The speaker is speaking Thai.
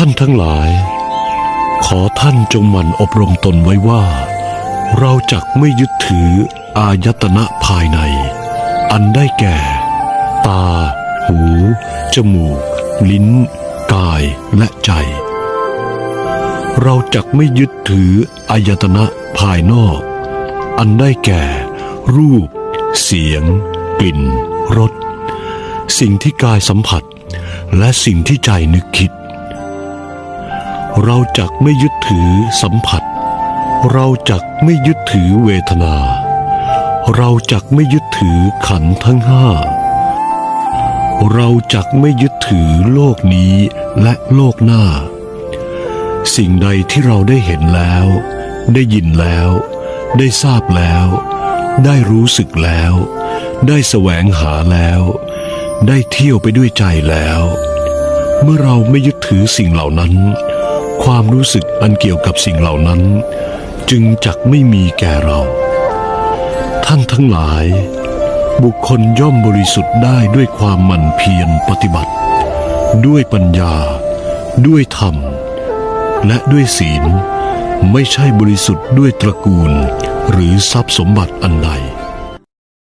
ท่านทั้งหลาย ขอท่านจงหมั่นอบรมตนไว้ว่า เราจักไม่ยึดถืออายตนะภายใน อันได้แก่ ตา หู จมูก ลิ้น กายและใจ เราจักไม่ยึดถืออายตนะภายนอก อันได้แก่ รูป เสียง กลิ่นรสสิ่งที่กายสัมผัส และสิ่งที่ใจนึกคิด เราจักไม่ยึดถือสัมผัส เราจักไม่ยึดถือเวทนา เราจักไม่ยึดถือขันธ์ทั้งห้า เราจักไม่ยึดถือโลกนี้และโลกหน้า สิ่งใดที่เราได้เห็นแล้ว ได้ยินแล้ว ได้ทราบแล้ว ได้รู้สึกแล้ว ได้แสวงหาแล้ว ได้เที่ยวไปด้วยใจแล้ว เมื่อเราไม่ยึดถือสิ่งเหล่านั้น ความรู้สึกอันเกี่ยวกับสิ่งเหล่านั้น จึงจักไม่มีแก่เรา ท่านทั้งหลาย บุคคลย่อมบริสุทธิ์ได้ด้วยความหมั่นเพียรปฏิบัติ ด้วยปัญญา ด้วยธรรม และด้วยศีล ไม่ใช่บริสุทธิ์ด้วยตระกูล หรือทรัพย์สมบัติอันใด